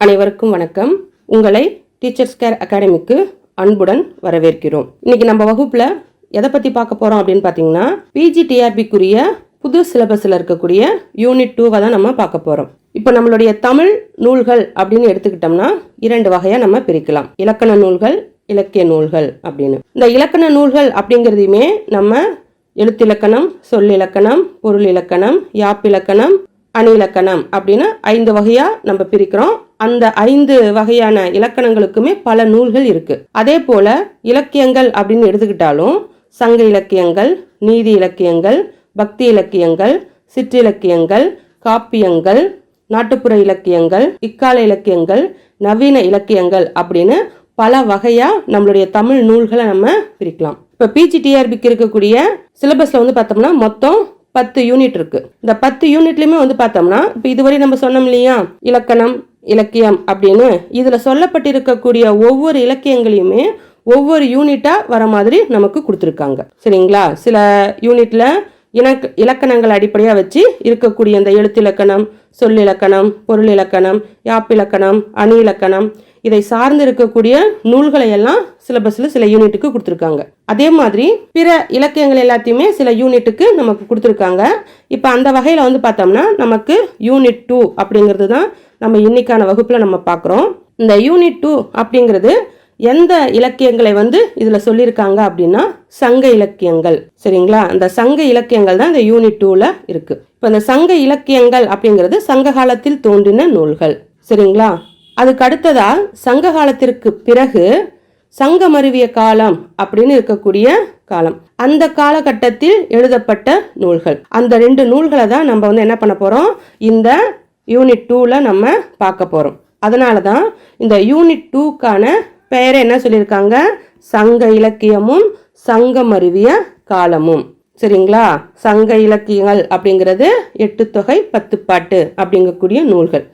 அனைவருக்கும் வணக்கம். உங்களை டீச்சர்ஸ் கேர் அகாடமிக்கு அன்புடன் வரவேற்கிறோம். இன்னைக்கு நம்ம வகுப்புல எதை பத்தி பார்க்க போறோம் அப்படின்னு பார்த்தீங்கன்னா பிஜிடிஆர்பிக்குரிய புது சிலபஸ்ல இருக்கக்கூடிய யூனிட் டூவை தான் நம்ம பார்க்க போறோம். இப்போ நம்மளுடைய தமிழ் நூல்கள் அப்படின்னு எடுத்துக்கிட்டோம்னா இரண்டு வகையாக நம்ம பிரிக்கலாம். இலக்கண நூல்கள் இலக்கிய நூல்கள் அப்படின்னு. இந்த இலக்கண நூல்கள் அப்படிங்கிறதையுமே நம்ம எழுத்திலக்கணம் சொல்லிலக்கணம் பொருள் இலக்கணம் யாப்பிலக்கணம் அணி இலக்கணம் அப்படின்னு ஐந்து வகையா நம்ம பிரிக்கிறோம். அந்த ஐந்து வகையான இலக்கணங்களுக்குமே பல நூல்கள் இருக்கு. அதே போல இலக்கியங்கள் அப்படின்னு எடுத்துக்கிட்டாலும் சங்க இலக்கியங்கள் நீதி இலக்கியங்கள் பக்தி இலக்கியங்கள் சிற்றிலக்கியங்கள் காப்பியங்கள் நாட்டுப்புற இலக்கியங்கள் இக்கால இலக்கியங்கள் நவீன இலக்கியங்கள் அப்படின்னு பல வகையா நம்மளுடைய தமிழ் நூல்களை நம்ம பிரிக்கலாம். இப்போ பிஜிடிஆர்பிக்கு இருக்கக்கூடிய சிலபஸ்ல வந்து பார்த்தோம்னா மொத்தம் பத்து யூனிட் இருக்கு. இந்த பத்து யூனிட்லயுமே வந்து பார்த்தோம்னா இப்போ இதுவரை நம்ம சொன்னோம் இல்லையா? இலக்கணம் இலக்கியம் அப்படின்னு இதில் சொல்லப்பட்டிருக்கக்கூடிய ஒவ்வொரு இலக்கியங்களையுமே ஒவ்வொரு யூனிட்டாக வர மாதிரி நமக்கு கொடுத்துருக்காங்க. சரிங்களா? சில யூனிட்ல இலக்க இலக்கணங்கள் அடிப்படையாக வச்சு இருக்கக்கூடிய இந்த எழுத்திலக்கணம் சொல்லிலக்கணம் பொருள் இலக்கணம் யாப்பிலக்கணம் அணி இலக்கணம் இதை சார்ந்து இருக்கக்கூடிய நூல்களை எல்லாம் சிலபஸில் சில யூனிட்டுக்கு கொடுத்துருக்காங்க. அதே மாதிரி பிற இலக்கியங்கள் எல்லாத்தையுமே சில யூனிட்டுக்கு நமக்கு கொடுத்துருக்காங்க. இப்போ அந்த வகையில் வந்து பார்த்தோம்னா நமக்கு யூனிட் டூ அப்படிங்கிறது தான் நம்ம இன்னைக்கான வகுப்பில் நம்ம பார்க்குறோம். இந்த யூனிட் டூ அப்படிங்கிறது எந்த இலக்கியங்களை வந்து இதில் சொல்லியிருக்காங்க அப்படின்னா சங்க இலக்கியங்கள். சரிங்களா? அந்த சங்க இலக்கியங்கள் தான் இந்த யூனிட் டூவில் இருக்குது இப்போ இந்த சங்க இலக்கியங்கள் அப்படிங்கிறது சங்க காலத்தில் தோன்றின நூல்கள். சரிங்களா? அதுக்கு அடுத்ததா சங்க காலத்திற்கு பிறகு சங்கமருவிய காலம் அப்படின்னு இருக்கக்கூடிய காலம். அந்த காலகட்டத்தில் எழுதப்பட்ட நூல்கள். அந்த ரெண்டு நூல்களை தான் நம்ம வந்து என்ன பண்ண போறோம்? இந்த யூனிட் டூவில் நம்ம பார்க்க போகிறோம் அதனால தான் இந்த யூனிட் டூக்கான பெயரை என்ன சொல்லியிருக்காங்க? சங்க இலக்கியமும் சங்கமருவிய காலமும். சரிங்களா? சங்க இலக்கியங்கள் அப்படிங்கிறது எட்டு தொகை பத்து பாட்டு அப்படிங்கக்கூடிய நூல்கள்.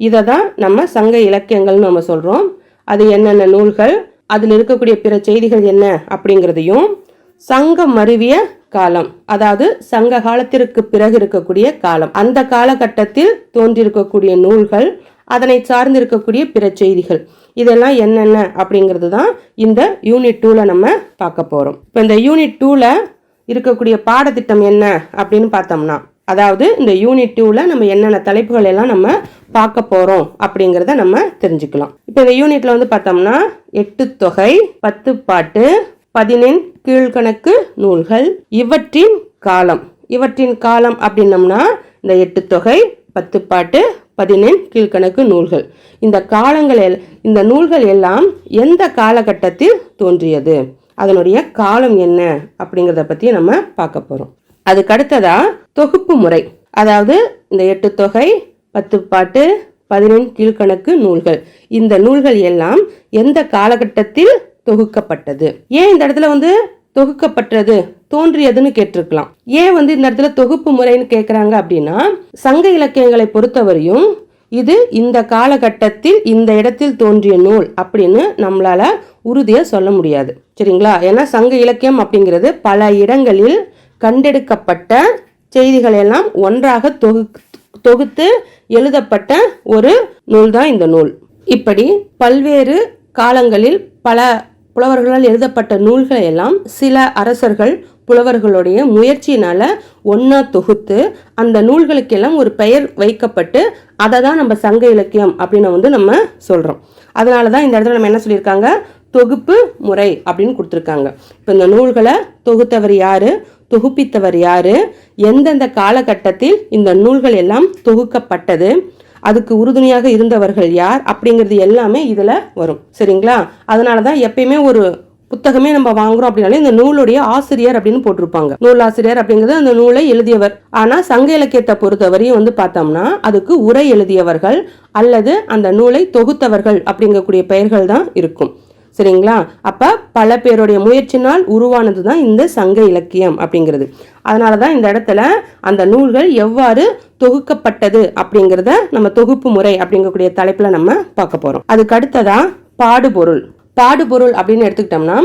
இதை தான் நம்ம சங்க இலக்கியங்கள்னு நம்ம சொல்கிறோம் அது என்னென்ன நூல்கள்? அதில் இருக்கக்கூடிய பிற செய்திகள் என்ன அப்படிங்கிறதையும் சங்கம் மருவிய காலம். அதாவது சங்க காலத்திற்கு பிறகு இருக்கக்கூடிய காலம். அந்த காலகட்டத்தில் தோன்றியிருக்கக்கூடிய நூல்கள் அதனை சார்ந்து இருக்கக்கூடிய பிற செய்திகள். இதெல்லாம் என்னென்ன அப்படிங்கிறது தான் இந்த யூனிட் டூவில் நம்ம பார்க்க போகிறோம் இப்போ இந்த யூனிட் டூவில் இருக்கக்கூடிய பாடத்திட்டம் என்ன அப்படின்னு பார்த்தோம்னா அதாவது இந்த யூனிட் டூவில் நம்ம என்னென்ன தலைப்புகள் எல்லாம் நம்ம பார்க்க போகிறோம் அப்படிங்கிறத நம்ம தெரிஞ்சுக்கலாம். இப்போ இந்த யூனிட்டில் வந்து பார்த்தோம்னா எட்டு தொகை பத்து பாட்டு பதினெண் கீழ்கணக்கு நூல்கள். இவற்றின் காலம். இவற்றின் காலம் அப்படின்னம்னா இந்த எட்டு தொகை பத்து பாட்டு பதினெண் கீழ்கணக்கு நூல்கள். இந்த காலங்கள் எல்- இந்த நூல்கள் எல்லாம் எந்த காலகட்டத்தில் தோன்றியது? அதனுடைய காலம் என்ன அப்படிங்கிறத பற்றி நம்ம பார்க்க போகிறோம் அதுக்கு அடுத்ததா தொகுப்பு முறை. அதாவது இந்த எட்டு தொகை பத்து பாட்டு பதினெண் கீழ்கணக்கு நூல்கள். இந்த நூல்கள் எல்லாம் எந்த காலகட்டத்தில் தொகுக்கப்பட்டது. ஏன் இந்த இடத்துல வந்து தொகுக்கப்பட்டது? தோன்றியதுன்னு கேட்டிருக்கலாம். ஏன் வந்து இந்த இடத்துல தொகுப்பு முறைன்னு கேட்குறாங்க அப்படின்னா சங்க இலக்கியங்களை பொறுத்தவரையும் இது இந்த காலகட்டத்தில் இந்த இடத்தில் தோன்றிய நூல் அப்படின்னு நம்மளால உறுதியாக சொல்ல முடியாது. சரிங்களா? ஏன்னா சங்க இலக்கியம் அப்படிங்கிறது பல இடங்களில் கண்டெடுக்கப்பட்ட செய்திகள் எல்லாம் ஒன்றாக தொகு தொகுத்து எழுதப்பட்ட ஒரு நூல் தான் இந்த நூல். இப்படி பல்வேறு காலங்களில் பல புலவர்களால் எழுதப்பட்ட நூல்களை எல்லாம் சில அரசர்கள் புலவர்களுடைய முயற்சியினால ஒன்றா தொகுத்து அந்த நூல்களுக்கெல்லாம் ஒரு பெயர் வைக்கப்பட்டு அதை தான் நம்ம சங்க இலக்கியம் அப்படின்னு வந்து நம்ம சொல்றோம். அதனால தான் இந்த இடத்துல நம்ம என்ன சொல்லியிருக்காங்க? தொகுப்பு முறை அப்படின்னு கொடுத்துருக்காங்க. இப்போ இந்த நூல்களை தொகுத்தவர் யாரு? தொகுப்பித்தவர் யாரு? எந்தெந்த காலகட்டத்தில் இந்த நூல்கள் எல்லாம் தொகுக்கப்பட்டது? அதுக்கு உறுதுணையாக இருந்தவர்கள் யார் அப்படிங்கிறது எல்லாமே இதில் வரும். சரிங்களா? அதனால தான் எப்பயுமே ஒரு புத்தகமே நம்ம வாங்குறோம் அப்படின்னாலே இந்த நூலுடைய ஆசிரியர் அப்படின்னு போட்டிருப்பாங்க. நூல் ஆசிரியர் அப்படிங்கிறது அந்த நூலை எழுதியவர். ஆனால் சங்க இலக்கியத்தை பொறுத்தவரையும் வந்து பார்த்தோம்னா அதுக்கு உரை எழுதியவர்கள் அல்லது அந்த நூலை தொகுத்தவர்கள் அப்படிங்கக்கூடிய பெயர்கள் தான் இருக்கும். சரிங்களா? அப்போ பல பேருடைய முயற்சினால் உருவானது தான் இந்த சங்க இலக்கியம் அப்படிங்கிறது. அதனால தான் இந்த இடத்துல அந்த நூல்கள் எவ்வாறு தொகுக்கப்பட்டது அப்படிங்கிறத நம்ம தொகுப்பு முறை அப்படிங்கக்கூடிய தலைப்பில் நம்ம பார்க்க போகிறோம் அதுக்கு அடுத்ததா பாடுபொருள். பாடுபொருள் அப்படின்னு எடுத்துக்கிட்டோம்னா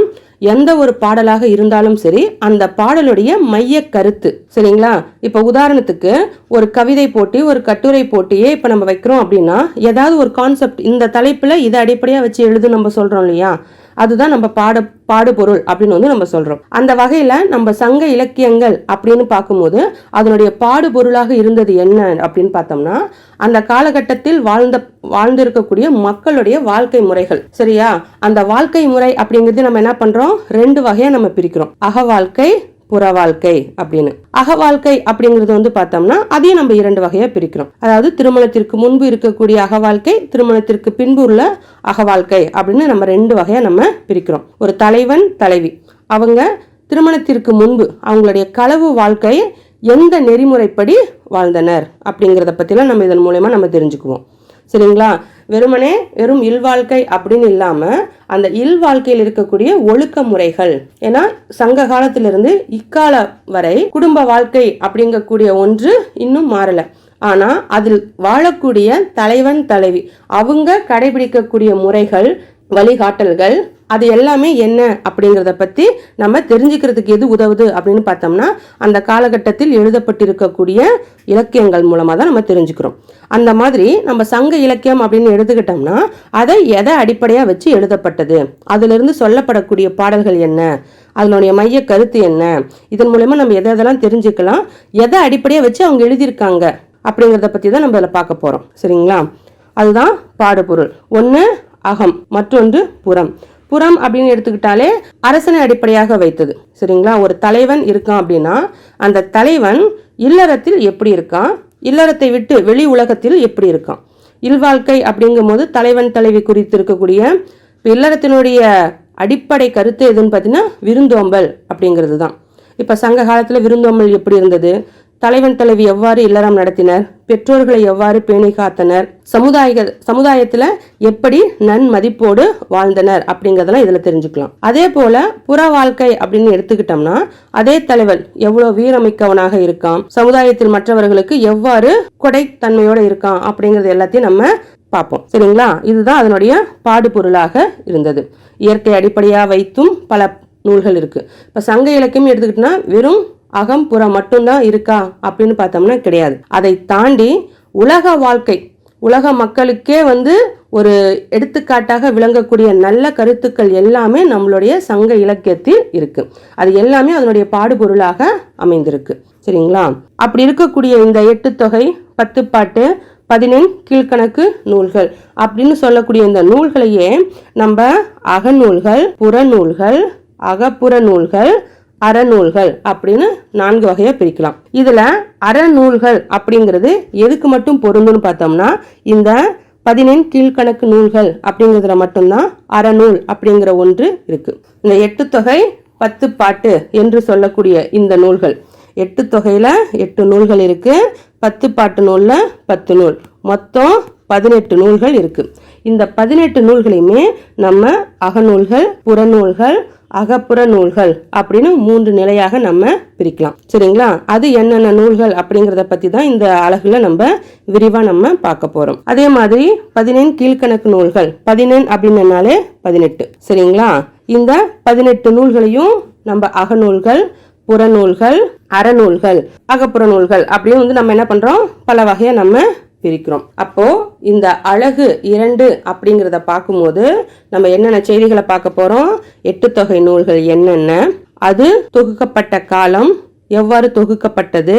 எந்த ஒரு பாடலாக இருந்தாலும் சரி அந்த பாடலுடைய மைய கருத்து சரிங்களா? இப்போ உதாரணத்துக்கு ஒரு கவிதை போட்டி ஒரு கட்டுரை போட்டியே இப்போ நம்ம வைக்கிறோம் அப்படின்னா ஏதாவது ஒரு கான்செப்ட் இந்த தலைப்பில் இதை அடிப்படையாக வச்சு எழுது நம்ம சொல்கிறோம் இல்லையா? அதுதான் நம்ம பாட பாடுபொருள் அப்படின்னு வந்து நம்ம சொல்றோம். அந்த வகையில நம்ம சங்க இலக்கியங்கள் அப்படின்னு பார்க்கும்போது அதனுடைய பாடுபொருளாக இருந்தது என்ன அப்படின்னு பார்த்தோம்னா அந்த காலகட்டத்தில் வாழ்ந்த வாழ்ந்திருக்கக்கூடிய மக்களுடைய வாழ்க்கை முறைகள். சரியா? அந்த வாழ்க்கை முறை அப்படிங்கிறது நம்ம என்ன பண்றோம்? ரெண்டு வகையா நம்ம பிரிக்கிறோம். அக வாழ்க்கை புற வாழ்க்கை அப்படின்னு. அக வாழ்க்கை அப்படிங்கிறது வந்து பார்த்தோம்னா அதையும் நம்ம இரண்டு வகையா பிரிக்கிறோம். அதாவது திருமணத்திற்கு முன்பு இருக்கக்கூடிய அக வாழ்க்கை திருமணத்திற்கு பின்பு உள்ள அக வாழ்க்கை அப்படின்னு நம்ம ரெண்டு வகையா நம்ம பிரிக்கிறோம். ஒரு தலைவன் தலைவி. அவங்க திருமணத்திற்கு முன்பு அவங்களுடைய களவு வாழ்க்கை எந்த நெறிமுறைப்படி வாழ்ந்தனர் அப்படிங்கிறத பற்றிலாம் நம்ம இதன் மூலயமா நம்ம தெரிஞ்சுக்குவோம். சரிங்களா? வெறுமனே வெறும் இல்வாழ்க்கை அப்படின்னு இல்லாமல் அந்த இல் வாழ்க்கையில் இருக்கக்கூடிய ஒழுக்க முறைகள். ஏன்னா சங்க காலத்திலிருந்து இக்கால வரை குடும்ப வாழ்க்கை அப்படிங்கக்கூடிய ஒன்று இன்னும் மாறலை. ஆனால் அதில் வாழக்கூடிய தலைவன் தலைவி அவங்க கடைபிடிக்கக்கூடிய முறைகள் வழிகாட்டல்கள் அது எல்லாமே என்ன அப்படிங்கிறத பற்றி நம்ம தெரிஞ்சுக்கிறதுக்கு எது உதவுது அப்படின்னு பார்த்தோம்னா அந்த காலகட்டத்தில் எழுதப்பட்டிருக்கக்கூடிய இலக்கியங்கள் மூலமாக தான் நம்ம தெரிஞ்சுக்கிறோம். அந்த மாதிரி நம்ம சங்க இலக்கியம் அப்படின்னு எடுத்துக்கிட்டோம்னா அதை எதை அடிப்படையாக வச்சு எழுதப்பட்டது? அதிலிருந்து சொல்லப்படக்கூடிய பாடல்கள் என்ன? அதனுடைய மைய கருத்து என்ன? இதன் மூலயமா நம்ம எதை எதெல்லாம் தெரிஞ்சுக்கலாம்? எதை அடிப்படையாக வச்சு அவங்க எழுதியிருக்காங்க அப்படிங்கிறத பற்றி தான் நம்ம இதில் பார்க்க போகிறோம் சரிங்களா? அதுதான் பாடுபொருள் ஒன்று அகம் மற்றொன்று புறம். புறம் அப்படின்னு எடுத்துக்கிட்டாலே அரசனை அடிப்படையாக வைத்தது. சரிங்களா? ஒரு தலைவன் இருக்கான் அப்படின்னா அந்த தலைவன் இல்லறத்தில் எப்படி இருக்கான்? இல்லறத்தை விட்டு வெளி உலகத்தில் எப்படி இருக்கான்? இல்வாழ்க்கை அப்படிங்கும் போது தலைவன் தலைவி குறித்து இருக்கக்கூடிய இல்லறத்தினுடைய அடிப்படை கருத்து எதுன்னு பார்த்தீங்கன்னா விருந்தோம்பல் அப்படிங்கிறது தான் இப்போ சங்க காலத்தில் விருந்தோம்பல் எப்படி இருந்தது? தலைவன் தலைவி எவ்வாறு இல்லறம் நடத்தினர்? பெற்றோர்களை எவ்வாறு பேணி காத்தனர்? சமுதாய சமுதாயத்தில் எப்படி நன்மதிப்போடு வாழ்ந்தனர் அப்படிங்கிறதெல்லாம் இதில் தெரிஞ்சுக்கலாம். அதே போல புற வாழ்க்கை அப்படின்னு எடுத்துக்கிட்டோம்னா அதே தலைவன் எவ்வளோ வீரமிக்கவனாக இருக்கான் சமுதாயத்தில் மற்றவர்களுக்கு எவ்வாறு கொடைத்தன்மையோடு இருக்கான் அப்படிங்கிறது எல்லாத்தையும் நம்ம பார்ப்போம். சரிங்களா? இதுதான் அதனுடைய பாடுபொருளாக இருந்தது. இயற்கை அடிப்படையாக வைத்தும் பல நூல்கள் இருக்கு. இப்போ சங்க இலக்கியம் எடுத்துக்கிட்டோம்னா வெறும் அகம் புறம் மட்டும்தான் இருக்கா அப்படின்னு பார்த்தோம்னா கிடையாது. அதை தாண்டி உலக வாழ்க்கை உலக மக்களுக்கே வந்து ஒரு எடுத்துக்காட்டாக விளங்கக்கூடிய நல்ல கருத்துக்கள் எல்லாமே நம்மளுடைய சங்க இலக்கியத்தில் இருக்கு. அது எல்லாமே அதனுடைய பாடுபொருளாக அமைந்திருக்கு. சரிங்களா? அப்படி இருக்கக்கூடிய இந்த எட்டு தொகை பத்து பாட்டு பதினெண் கீழ்கணக்கு நூல்கள் அப்படின்னு சொல்லக்கூடிய இந்த நூல்களையே நம்ம அகநூல்கள் புறநூல்கள் அகப்புற நூல்கள் அறநூல்கள் அப்படின்னு நான்கு வகையா பிரிக்கலாம். இதுல அறநூல்கள் அப்படிங்கிறது எதுக்கு மட்டும் பொருந்தும்னு பார்த்தோம்னா இந்த பதினெண் கீழ்கணக்கு நூல்கள் அப்படிங்கிறதுல மட்டும்தான் அறநூல் அப்படிங்கிற ஒன்று இருக்கு. இந்த எட்டு தொகை பத்து பாட்டு என்று சொல்லக்கூடிய இந்த நூல்கள். எட்டு தொகையில எட்டு நூல்கள் இருக்கு பத்து பாட்டு நூல்ல பத்து நூல். மொத்தம் பதினெட்டு நூல்கள் இருக்கு. இந்த பதினெட்டு நூல்களையுமே நம்ம அகநூல்கள் புறநூல்கள் அகப்புற நூல்கள் அப்படின்னு மூன்று நிலையாக நம்ம பிரிக்கலாம். சரிங்களா? அது என்னென்ன நூல்கள் அப்படிங்கிறத பத்தி தான் இந்த அழகுல நம்ம விரிவா நம்ம பார்க்க போறோம். அதே மாதிரி பதினெண் கீழ்கணக்கு நூல்கள். பதினெண் அப்படின்னாலே பதினெட்டு. சரிங்களா? இந்த பதினெட்டு நூல்களையும் நம்ம அகநூல்கள் புறநூல்கள் அறநூல்கள் அகப்புற நூல்கள் அப்படின்னு வந்து நம்ம என்ன பண்றோம்? பல வகையாக நம்ம பிரிக்கிறோம். அப்போ இந்த அழகு இரண்டு அப்படிங்கிறத பார்க்கும்போது நம்ம என்னென்ன செய்திகளை பார்க்க போறோம்? எட்டு தொகை நூல்கள் என்னென்ன? அது தொகுக்கப்பட்ட காலம் எவ்வாறு தொகுக்கப்பட்டது?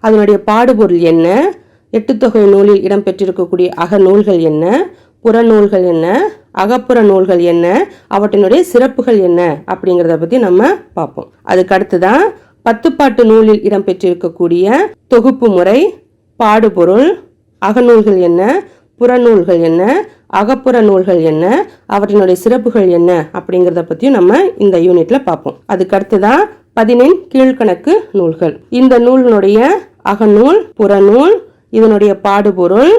அதனுடைய பாடுபொருள் என்ன? எட்டு தொகை நூலில் இடம்பெற்றிருக்கக்கூடிய அகநூல்கள் என்ன? புறநூல்கள் என்ன? அகப்புற நூல்கள் என்ன? அவற்றினுடைய சிறப்புகள் என்ன? அப்படிங்கிறத பற்றி நம்ம பார்ப்போம். அதுக்கு அடுத்துதான் பத்துப்பாட்டு நூலில் இடம்பெற்றிருக்கக்கூடிய தொகுப்பு முறை பாடுபொருள் அகநூல்கள் என்ன? புறநூல்கள் என்ன? அகப்புற நூல்கள் என்ன? அவற்றினுடைய சிறப்புகள் என்ன? அப்படிங்கிறத பற்றியும் நம்ம இந்த யூனிட்ல பார்ப்போம். அதுக்கடுத்து தான் பதினெண் கீழ்கணக்கு நூல்கள். இந்த நூல்களுடைய அகநூல் புறநூல் இதனுடைய பாடுபொருள்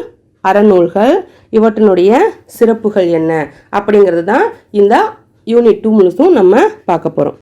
அறநூல்கள் இவற்றினுடைய சிறப்புகள் என்ன? அப்படிங்கிறது தான் இந்த யூனிட் டூ முழுசும் நம்ம பார்க்க போகிறோம்